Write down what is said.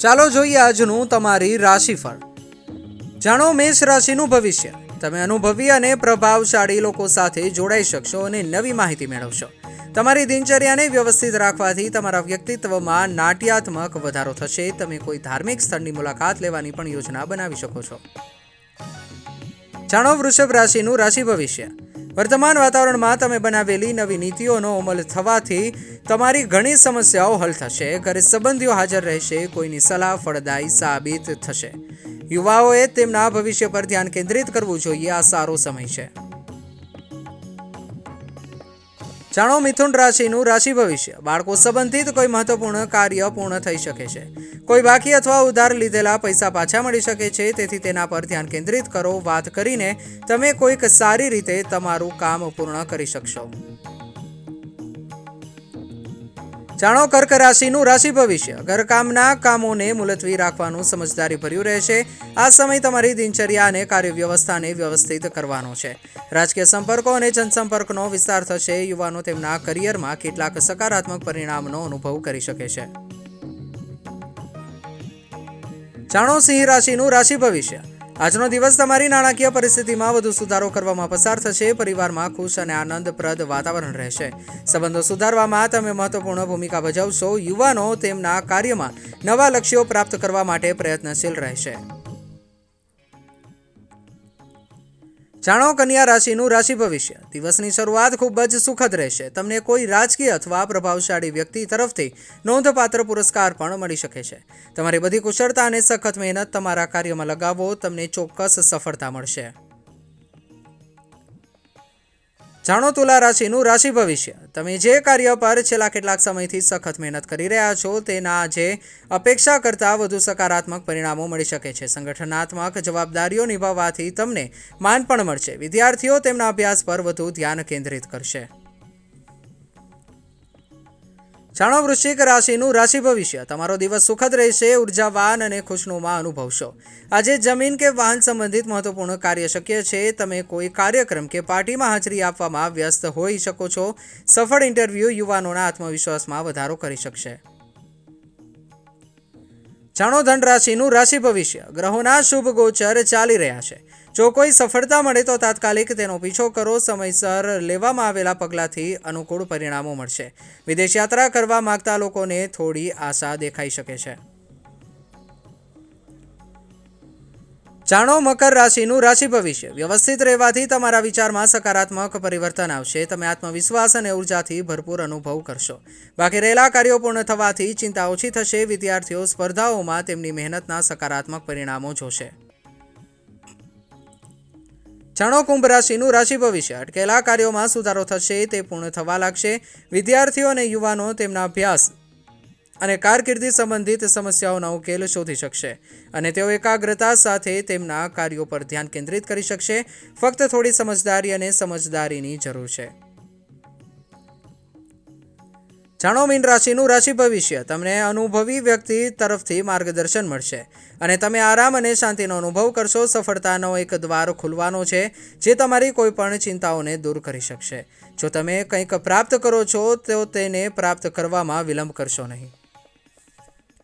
ચાલો જોઈએ આજનું તમારી રાશિફળ. જાણો, મેષ રાશિનું ભવિષ્ય. તમે અનુભવી અને પ્રભાવશાળી લોકો સાથે જોડાઈ શકશો અને નવી માહિતી મેળવશો. તમારી દિનચર્યાને વ્યવસ્થિત રાખવાથી તમારા વ્યક્તિત્વમાં નાટ્યાત્મક વધારો થશે. તમે કોઈ ધાર્મિક સ્થળની મુલાકાત લેવાની પણ યોજના બનાવી શકો છો. જાણો, વૃષભ રાશિનું રાશિ ભવિષ્ય. વર્તમાન વાતાવરણમાં તમે બનાવેલી નવી નીતિઓનો અમલ થવાથી તમારી ઘણી સમસ્યાઓ હલ થશે. ઘરે સંબંધીઓ હાજર રહેશે, કોઈની સલાહ, ફળદાયી સાબિત થશે. યુવાઓએ તેમના ભવિષ્ય પર ધ્યાન કેન્દ્રિત કરવું જોઈએ. આ સારો સમય છે. જાણો, મિથુન રાશિનું રાશિ ભવિષ્ય. બાળકો સંબંધિત કોઈ મહત્વપૂર્ણ કાર્ય પૂર્ણ થઈ શકે છે. કોઈ બાકી અથવા ઉધાર લીધેલા પૈસા પાછા મળી શકે છે, તેથી તેના પર ધ્યાન કેન્દ્રિત કરો. વાત કરીને તમે કોઈક સારી રીતે તમારું કામ પૂર્ણ કરી શકશો. જાણો કર્ક રાશિનું રાશિ ભવિષ્ય. ઘરકામના કામોને મુલતવી રાખવાનું સમજદારી ભર્યું રહેશે. આ સમય તમારી દિનચર્યા અને કાર્ય વ્યવસ્થાને વ્યવસ્થિત કરવાનો છે. રાજકીય સંપર્કો અને જનસંપર્કનો વિસ્તાર થશે. યુવાનો તેમના કરિયરમાં કેટલાક સકારાત્મક પરિણામનો અનુભવ કરી શકે છે. જાણો સિંહ રાશિનું રાશિ ભવિષ્ય. આજનો દિવસ તમારી નાણાકીય પરિસ્થિતિમાં વધુ સુધારો કરવામાં પસાર થશે, પરિવારમાં ખુશ અને આનંદપ્રદ વાતાવરણ રહેશે. સંબંધો સુધારવામાં તમે મહત્વપૂર્ણ ભૂમિકા ભજવશો, યુવાનો તેમના કાર્યમાં નવા લક્ષ્યો પ્રાપ્ત કરવા માટે પ્રયત્નશીલ રહેશે. જાણો કન્યા રાશિનું રાશિ ભવિષ્ય. દિવસની શરૂઆત ખૂબ જ સુખદ રહેશે. તમને કોઈ રાજકીય અથવા પ્રભાવશાળી વ્યક્તિ તરફથી નોંધપાત્ર પુરસ્કાર પણ મળી શકે છે. તમારી બધી કુશળતા અને સખત મહેનત તમારા કાર્યમાં લગાવો, તમને ચોક્કસ સફળતા મળશે. જાણો તુલા રાશિનું રાશિ ભવિષ્ય. તમે જે કાર્ય પર છેલ્લા કેટલાક સમયથી સખત મહેનત કરી રહ્યા છો, તેના આજે અપેક્ષા કરતાં વધુ સકારાત્મક પરિણામો મળી શકે છે. સંગઠનાત્મક જવાબદારીઓ નિભાવવાથી તમને માન પણ મળશે. વિદ્યાર્થીઓ તેમના અભ્યાસ પર વધુ ધ્યાન કેન્દ્રિત કરશે. જાણો વૃશ્ચિક રાશિનું રાશિ ભવિષ્ય. તમારો દિવસ સુખદ રહેશે, ઉર્જાવાન અને ખુશનુમા અનુભવશો. આજે જમીન કે વાહન સંબંધિત મહત્વપૂર્ણ કાર્ય શક્ય છે. તમે કોઈ કાર્યક્રમ કે પાર્ટીમાં હાજરી આપવામાં વ્યસ્ત હોઈ શકો છો. સફળ ઇન્ટરવ્યૂ યુવાનોના આત્મવિશ્વાસમાં વધારો કરી શકશે. જાણો ધન રાશિનું રાશિ ભવિષ્ય. ગ્રહોના શુભ ગોચર ચાલી રહ્યા છે. જો કોઈ સફળતા મળે તો તાત્કાલિક તેનો પીછો કરો. સમયસર લેવામાં આવેલા પગલાંથી અનુકૂળ પરિણામો મળશે. વિદેશ યાત્રા કરવા માંગતા લોકોને થોડી આશા દેખાઈ શકે છે. જાણો મકર રાશિનું રાશિ ભવિષ્ય. વ્યવસ્થિત રહેવાથી તમારા વિચારમાં સકારાત્મક પરિવર્તન આવશે. તમે આત્મવિશ્વાસ અને ઉર્જાથી ભરપૂર અનુભવ કરશો. બાકી રહેલા કાર્યો પૂર્ણ થવાથી ચિંતા ઓછી થશે. વિદ્યાર્થીઓ સ્પર્ધાઓમાં તેમની મહેનતના સકારાત્મક પરિણામો જોશે. જાણો કુંભ રાશિનું રાશિ ભવિષ્ય. અટકેલા કાર્યોમાં સુધારો થશે, તે પૂર્ણ થવા લાગશે. વિદ્યાર્થીઓ અને યુવાનો તેમના અભ્યાસ અને કારકિર્દી સંબંધિત સમસ્યાઓના ઉકેલ શોધી શકશે. અને તેઓ એકાગ્રતા સાથે તેમના કાર્યો પર ધ્યાન કેન્દ્રિત કરી શકશે. ફક્ત થોડી સમજદારી અને સમજદારીની જરૂર છે. જાણો મીન રાશિનું રાશિ ભવિષ્ય. તમને અનુભવી વ્યક્તિ તરફથી માર્ગદર્શન મળશે. અને તમે આરામ અને શાંતિનો અનુભવ કરશો. સફળતાનો એક દ્વાર ખુલવાનો છે, જે તમારી કોઈ પણ ચિંતાઓને દૂર કરી શકશે. જો તમે કંઈક પ્રાપ્ત કરો છો, તો તેને પ્રાપ્ત કરવામાં વિલંબ કરશો નહીં.